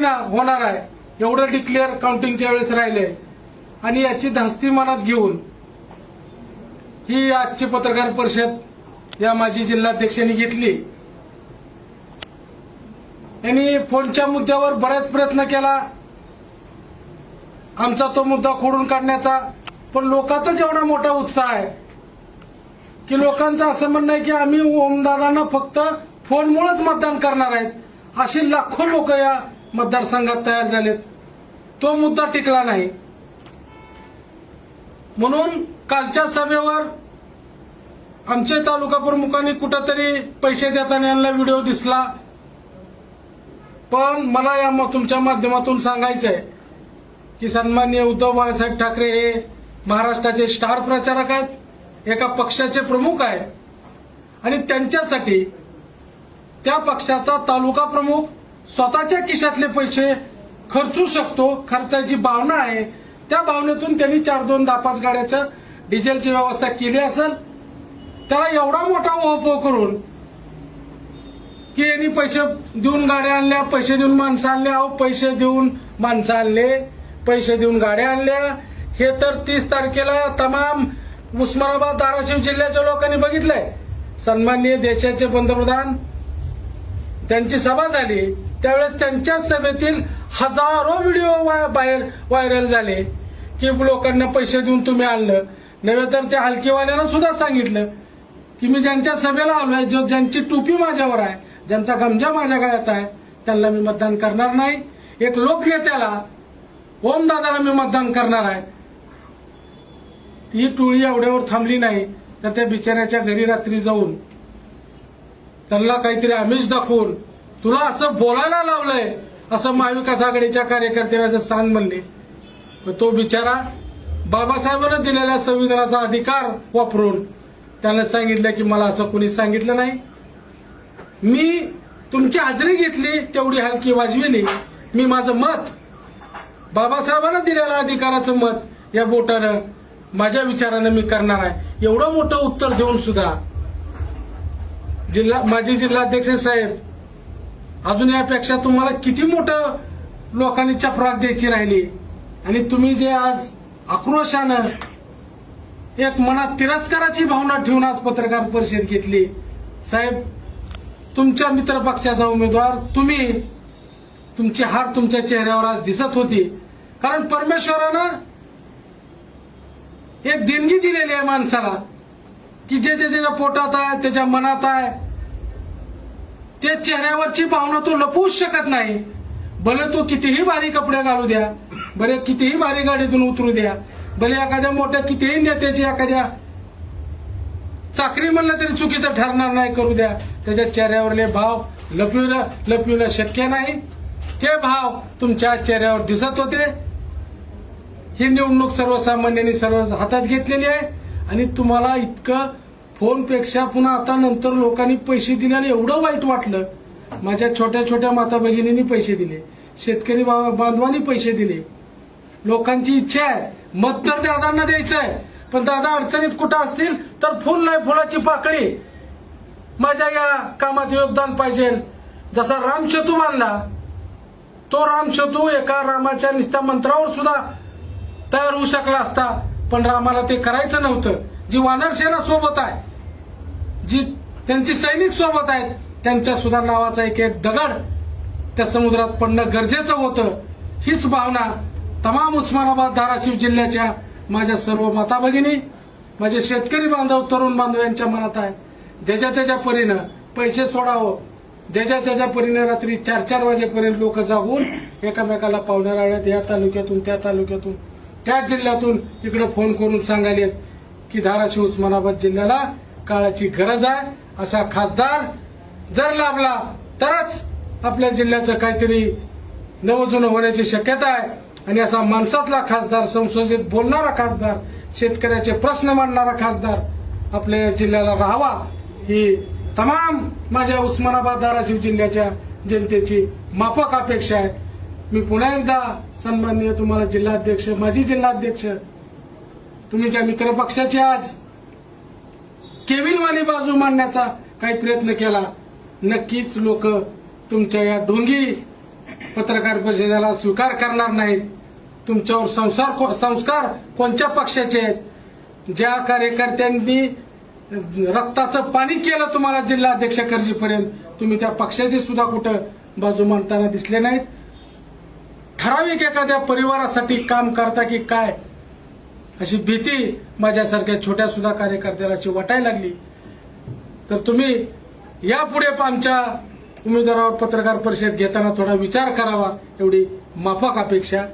होणार आहे. एवढं डिक्लेअर काउंटिंगच्या वेळेस राहिले. आणि याची धास्ती मनात घेऊन ही आजची पत्रकार परिषद या माजी जिल्हाध्यक्षांनी घेतली. यांनी फोनच्या मुद्द्यावर बराच प्रयत्न केला. आमचा तो मुद्दा खोडून काढण्याचा. पण लोकांचाच एवढा मोठा उत्साह आहे. की लोकांचं असं म्हणणं आहे की आम्ही ओमदादांना फक्त फोनमुळेच मतदान करणार आहेत. अशी लाखो लोक या मतदारसंघात तयार झालेत. तो मुद्दा टिकला नाही. म्हणून कालच्या सभेवर आमचे तालुका प्रमुखांनी कुठंतरी पैसे देताना यांना व्हिडिओ दिसला. पण मला या म- तुमच्या माध्यमातून सांगायचंय की सन्माननीय उद्धव बाळासाहेब ठाकरे हे महाराष्ट्राचे स्टार प्रचारक आहेत. एका पक्षाचे प्रमुख आहेत. आणि त्यांच्यासाठी त्या पक्षाचा तालुका प्रमुख स्वतःच्या खिशातले पैसे खर्चू शकतो खर्चाची भावना आहे. त्या भावनेतून त्यांनी चार दोन दहा पाच गाड्याचं डिझेलची व्यवस्था केली असेल. त्याला एवढा मोठा ओहपो करून की यांनी पैसे देऊन गाड्या आणल्या पैसे देऊन माणसं आणल्या अहो पैसे देऊन माणसं आणले पैसे देऊन गाड्या आणल्या. हे तर तीस तारखेला तमाम उस्मानाबाद धाराशिव जिल्ह्याच्या लोकांनी बघितलंय. सन्माननीय देशाचे पंतप्रधान त्यांची सभा झाली. त्यावेळेस त्यांच्याच सभेतील हजारो व्हिडिओ बाहेर व्हायरल झाले. की लोकांना पैसे देऊन तुम्ही आणलं. नव्हे तर त्या हलकीवाल्यानं सुद्धा सांगितलं. की मी ज्यांच्या सभेला आलोय जो ज्यांची टोपी माझ्यावर आहे ज्यांचा गमजा माझ्या गळ्यात आहे त्यांना मी मतदान करणार नाही. एक लोकनेत्याला ओमदादाला मी मतदान करणार आहे. ती टोळी एवढ्यावर थांबली नाही तर त्या बिचाऱ्याच्या घरी रात्री जाऊन त्यांना काहीतरी आमिष दाखवून तुला असं बोलायला लावलंय असं महाविकास आघाडीच्या कार्यकर्त्यांना सांग म्हणले. मग तो बिचारा बाबासाहेबांना दिलेल्या संविधानाचा अधिकार वापरून त्यानं सांगितलं की मला असं कोणी सांगितलं नाही. मी तुमची हजेरी घेतली तेवढी हलकी वाजविली. मी माझं मत बाबासाहेबांना दिलेल्या अधिकाराचं मत या बोटानं माझ्या विचारानं मी करणार आहे. एवढं मोठं उत्तर देऊन सुद्धा जिल्हा माजी जिल्हाध्यक्ष साहेब अजून यापेक्षा तुम्हाला किती मोठं लोकांनी चपराक द्यायची राहिली? आणि तुम्ही जे आज आक्रोशानं एक मनात तिरस्काराची भावना ठेवून आज पत्रकार परिषद घेतली. साहेब तुमच्या मित्र पक्षाचा उमेदवार तुम्ही तुमची हार तुमच्या चेहऱ्यावर आज दिसत होती. कारण परमेश्वरानं एक देणगी दिलेली आहे माणसाला की जे जे ज्याच्या पोटात आहे त्याच्या मनात आहे त्या चेहऱ्यावरची भावना तो लपवूच शकत नाही. भले तो कितीही भारी कपडे घालू द्या बरे कितीही भारी गाडीतून उतरू द्या भले एखाद्या मोठ्या कितीही नेत्याची एखाद्या चाकरी म्हणलं तरी चुकीचं ठरणार नाही करू द्या. त्याच्या चेहऱ्यावरले भाव लपविणं लपविणं शक्य नाही. ते भाव तुमच्या चेहऱ्यावर दिसत होते. ही निवडणूक सर्वसामान्यांनी सर्व हातात घेतलेली आहे. आणि तुम्हाला इतकं फोनपेक्षा पुन्हा आता नंतर लोकांनी पैसे दिले आणि एवढं वाईट वाटलं. माझ्या छोट्या छोट्या माता भगिनींनी पैसे दिले. शेतकरी बांधवांनी पैसे दिले. लोकांची इच्छा आहे. मत तर दादांना द्यायचं आहे पण दादा अडचणीत कुठं असतील तर फुल नाही फुलाची पाकळी. माझ्या या कामात योगदान पाहिजे. जसा रामसेतू बांधला तो रामसेतू एका रामाच्या निस्त्या मंत्रावर सुद्धा तयार होऊ शकला असता. पण रामाला ते करायचं नव्हतं. जी वानरसेना सोबत आहे जी त्यांची सैनिक सोबत आहेत त्यांच्या सुद्धा नावाचा एक एक दगड त्या समुद्रात पडणं गरजेचं होतं. हीच भावना तमाम उस्मानाबाद धाराशिव जिल्ह्याच्या माझ्या सर्व माता भगिनी माझे शेतकरी बांधव तरुण बांधव यांच्या मनात आहे. ज्याच्या त्याच्या परीनं पैसे सोडावं ज्याच्या त्याच्या परीनं रात्री चार चार वाजेपर्यंत लोक जागून एकामेकाला पाहुण्या रावळ्यात या तालुक्यातून त्या तालुक्यातून त्या जिल्ह्यातून इकडे फोन करून सांगायलेत की धाराशिव उस्मानाबाद जिल्ह्याला काळाची गरज आहे असा खासदार जर लाभला तरच आपल्या जिल्ह्याचं काहीतरी नवजुनं होण्याची शक्यता आहे. आणि असा माणसातला खासदार संसदेत बोलणारा खासदार शेतकऱ्याचे प्रश्न मांडणारा खासदार आपल्या जिल्ह्याला राहावा ही तमाम माझ्या उस्मानाबाद धाराशिव जिल्ह्याच्या जनतेची माफक अपेक्षा आहे. मी पुन्हा एकदा सन्माननीय तुम्हाला जिल्हाध्यक्ष माजी जिल्हाध्यक्ष तुम्ही ज्या मित्रपक्षाचे आज केविनवाणी बाजू मांडण्याचा काही प्रयत्न केला. नक्कीच लोक तुमच्या या ढोंगी पत्रकार परिषदेला स्वीकार करणार नाहीत. तुमच्यावर संसार को- संस्कार कोणत्या पक्षाचे आहेत? ज्या कार्यकर्त्यांनी रक्ताचं पाणी केलं तुम्हाला जिल्हा अध्यक्ष पर्यंत तुम्ही त्या पक्षाची सुद्धा कुठं बाजू मांडताना दिसले नाहीत? ठराविक एखाद्या परिवारासाठी काम करता की काय? अशी भीती माझ्यासारख्या छोट्या सुद्धा कार्यकर्त्याला अशी वाटायला लागली. तर तुम्ही यापुढे आमच्या उमेदवारावर पत्रकार परिषद घेताना थोडा विचार करावा एवढी माफक अपेक्षा